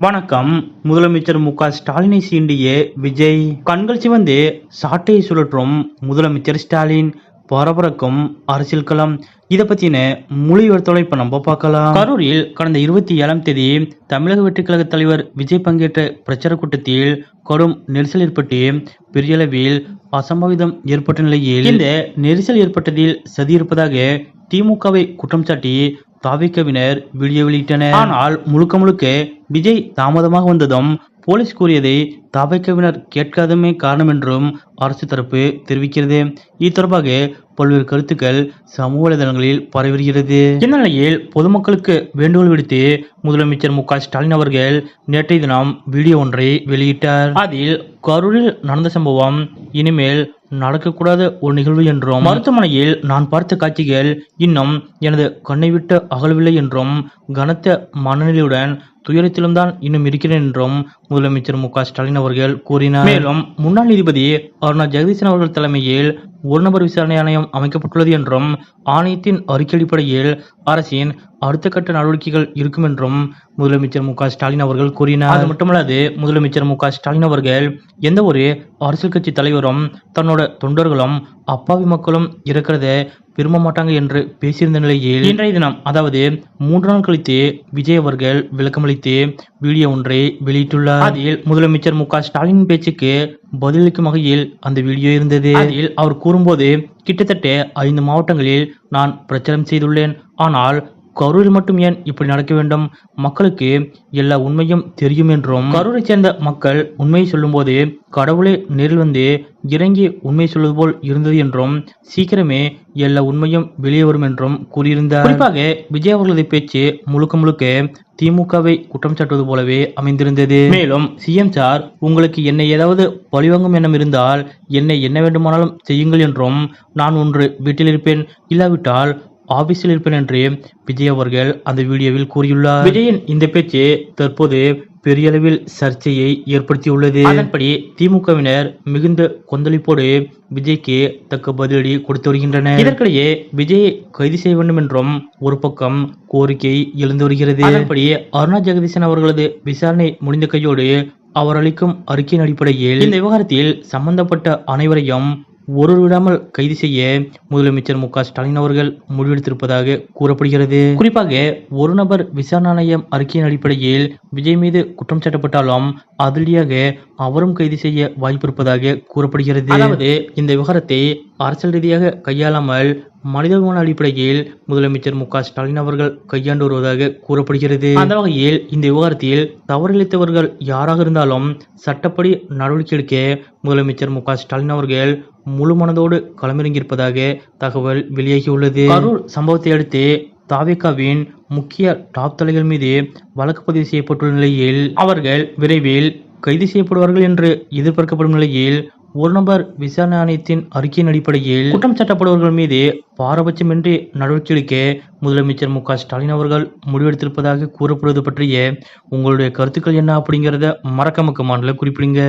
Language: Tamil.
வணக்கம். முதலமைச்சர் மு க ஸ்டாலினை சீண்டிய விஜய். கண்கள் சிவந்து சாட்டையை சுழற்றும் முதலமைச்சர் ஸ்டாலின். பரபரக்கும் அரசியல் களம். இதை பத்தின முழு இப்ப நம்ம பார்க்கலாம். கரூரில் கடந்த இருபத்தி ஏழாம் தேதி தமிழக வெற்றிக் கழக தலைவர் விஜய் பங்கேற்ற பிரச்சார கூட்டத்தில் கடும் நெரிசல் ஏற்பட்டு பெரிய அளவில் அசம்பாவிதம் ஏற்பட்ட நிலையில் இந்த நெரிசல் ஏற்பட்டதில் சதி இருப்பதாக திமுகவை குற்றம் சாட்டி தாவிக்கவினர் வீடியோ வெளியிட்டனர். ஆனால் முழுக்க முழுக்க விஜய் தாமதமாக வந்ததும் போலீஸ் கூறியதை தாவைக்கவினர் கேட்காதமே காரணம் என்றும் அரசு தரப்பு தெரிவிக்கிறது. இது தொடர்பாக பல்வேறு கருத்துக்கள் சமூக வலைதளங்களில் பரவி வருகிறது. இந்த நிலையில் பொதுமக்களுக்கு வேண்டுகோள் விடுத்து முதலமைச்சர் மு ஸ்டாலின் அவர்கள் நேற்றைய தினம் வீடியோ ஒன்றை வெளியிட்டார். அதில் கரூரில் நடந்த சம்பவம் இனிமேல் நடக்கக்கூடாத ஒரு நிகழ்வு என்றும் மருத்துவமனையில் நான் பார்த்த காட்சிகள் இன்னும் எனது கண்ணை விட்டு அகலவில்லை என்றும் கனத்த மனநிலையுடன் துயரத்திலும் தான் இன்னும் இருக்கிறேன் என்றும் முதலமைச்சர் மு க ஸ்டாலின் அவர்கள் கூறினார். மேலும் முன்னாள் நீதிபதி அருணா ஜெகதீசன் அவர்கள் தலைமையில் ஒரு நபர் விசாரணை ஆணையம் அமைக்கப்பட்டுள்ளது என்றும் ஆணையத்தின் அறிக்கை அடிப்படையில் அரசின் அடுத்த கட்ட நடவடிக்கைகள் இருக்கும் என்றும் முதலமைச்சர் மு க ஸ்டாலின் அவர்கள் கூறினார். அது மட்டுமல்லாது முதலமைச்சர் மு க ஸ்டாலின் அவர்கள் எந்த ஒரு அரசியல் கட்சி தலைவரும் தன்னோட தொண்டர்களும் அப்பாவி மக்களும் இருக்கிறத விரும்ப மாட்டாங்க என்று பேசியிருந்த நிலையில் இன்றைய தினம் அதாவது மூன்று நாள் கழித்து விஜய் அவர்கள் விளக்கமளித்து வீடியோ ஒன்றை வெளியிட்டுள்ளார். அதில் முதலமைச்சர் மு ஸ்டாலின் பேச்சுக்கு பதிலளிக்கும் வகையில் அந்த வீடியோ இருந்தது. அதில் அவர் கூறும்போது கிட்டத்தட்ட ஐந்து மாவட்டங்களில் நான் பிரச்சாரம் செய்துள்ளேன். ஆனால் கரூரில் மட்டும் ஏன் இப்படி நடக்க வேண்டும்? மக்களுக்கு எல்லா உண்மையும் தெரியும் என்றும். கரூரை சேர்ந்த மக்கள் உண்மையை சொல்லும்போது கடவுளே நேரில் வந்து இறங்கி உண்மை சொல்வது போல் இருந்தது என்றும் சீக்கிரமே எல்லா உண்மையும் வெளியே வரும் என்றும் கூறியிருந்தார். குறிப்பாக விஜய் அவர்களது பேச்சு முழுக்க முழுக்க திமுகவை குற்றம் சாட்டுவது போலவே அமைந்திருந்தது. மேலும் சிஎம் சார் உங்களுக்கு என்னை ஏதாவது பழிவாங்கும் எண்ணம் இருந்தால் என்னை என்ன வேண்டுமானாலும் செய்யுங்கள் என்றும் நான் ஒன்று வீட்டில் இருப்பேன். இல்லாவிட்டால் ஆபீஸில் இருப்பேன் என்று விஜய் அவர்கள் அந்த வீடியோவில் கூறியுள்ளார். விஜயின் இந்த பேச்சு தற்போது பெரிய அளவில் சர்ச்சையை ஏற்படுத்தியுள்ளது. அதன்படி திமுகவினர் மிகுந்த கொந்தளிப்போடு விஜய்க்கு தக்க பதிலடி கொடுத்து வருகின்றனர். இதற்கிடையே விஜயை கைது செய்ய வேண்டும் என்றும் ஒரு பக்கம் கோரிக்கை எழுந்து வருகிறது. அதன்படி அருணா ஜெகதீசன் அவர்களது விசாரணை முடிந்த கையோடு அவர் அளிக்கும் அறிக்கையின் அடிப்படையில் இந்த விவகாரத்தில் சம்பந்தப்பட்ட அனைவரையும் ஒரு விடாமல் கைது செய்ய முதலமைச்சர் மு க ஸ்டாலின் அவர்கள் முடிவெடுத்திருப்பதாக கூறப்படுகிறது. குறிப்பாக ஒரு நபர் விசாரணை ஆணையம் அறிக்கையின் அடிப்படையில் விஜய் மீது குற்றம் சாட்டப்பட்டாலும் அதிரடியாக அவரும் கைது செய்ய வாய்ப்பு இருப்பதாக கூறப்படுகிறது. அதாவது இந்த விவகாரத்தை அரசியல் ரீதியாக கையாளாமல் மனிதமான அடிப்படையில் முதலமைச்சர் மு க ஸ்டாலின் அவர்கள் கையாண்டு வருவதாக கூறப்படுகிறது. அந்த வகையில் இந்த விவகாரத்தில் தவறிழைத்தவர்கள் யாராக இருந்தாலும் சட்டப்படி நடவடிக்கை எடுக்க முதலமைச்சர் மு க ஸ்டாலின் அவர்கள் முழு மனதோடு களமிறங்கியிருப்பதாக தகவல் வெளியாகியுள்ளது. கரூர் சம்பவத்தை அடுத்து தாவேகாவின் முக்கிய டாப் தலைகள் மீது வழக்கு பதிவு செய்யப்பட்டுள்ள நிலையில் அவர்கள் விரைவில் கைது செய்யப்படுவார்கள் என்று எதிர்பார்க்கப்படும் நிலையில் ஒரு நபர் விசாரணை ஆணையத்தின் அறிக்கையின் அடிப்படையில் குற்றம் சாட்டப்படுவர்கள் மீது பாரபட்சமின்றி நடவடிக்கை எடுக்க முதலமைச்சர் மு ஸ்டாலின் அவர்கள் முடிவெடுத்திருப்பதாக கூறப்படுவது பற்றிய உங்களுடைய கருத்துக்கள் என்ன அப்படிங்கிறத மறக்க மக்க மாநில குறிப்பிடுங்க.